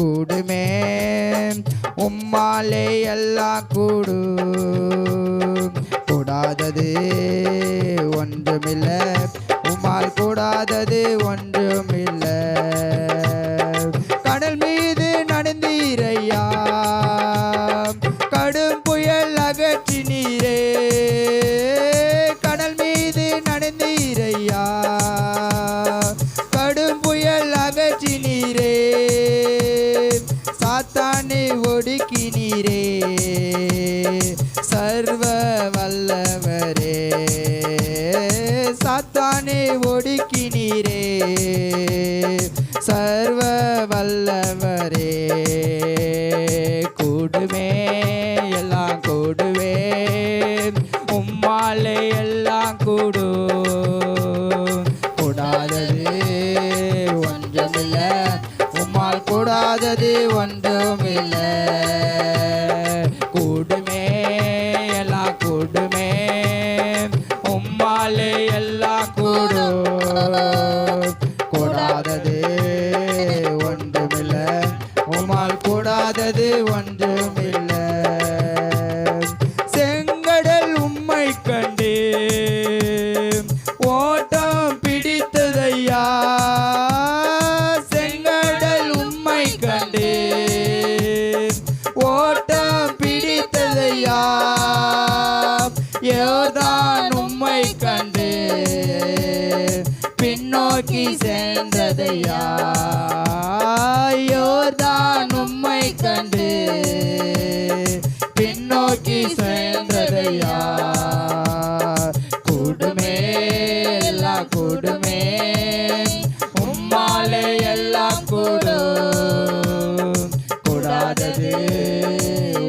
கூடுமே உம்மாலே எல்லாம் கூடு. கூடாதது ஒன்றுமில்லை. உம்மால் கூடாதது ஒன்றுமில்லை. கடல் மீது நடந்தீரையா? கடும் புயல் அகற்றினீரே கடல் மீது நடந்தீரையா? கடும் புயல் அகற்றினீரே என்னை ஒடுக்கினீரே. சர்வ வல்லவரே சாத்தானை ஒடுக்கினீரே. சர்வ வல்லவரே கூடாதது ஒன்றுமில்ல கூடுமே யோர்தான் உம்மை கண்டு பின்னோக்கி சென்றதையா யோர்தான் உம்மை கண்டு பின்னோக்கி சேர்ந்ததையா கூடுமே எல்லாம் கூடுமே உம்மாலே எல்லாம் கூடும். கூடாதது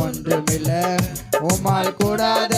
ஒன்றுமில்லை உம்மால் கூடாதது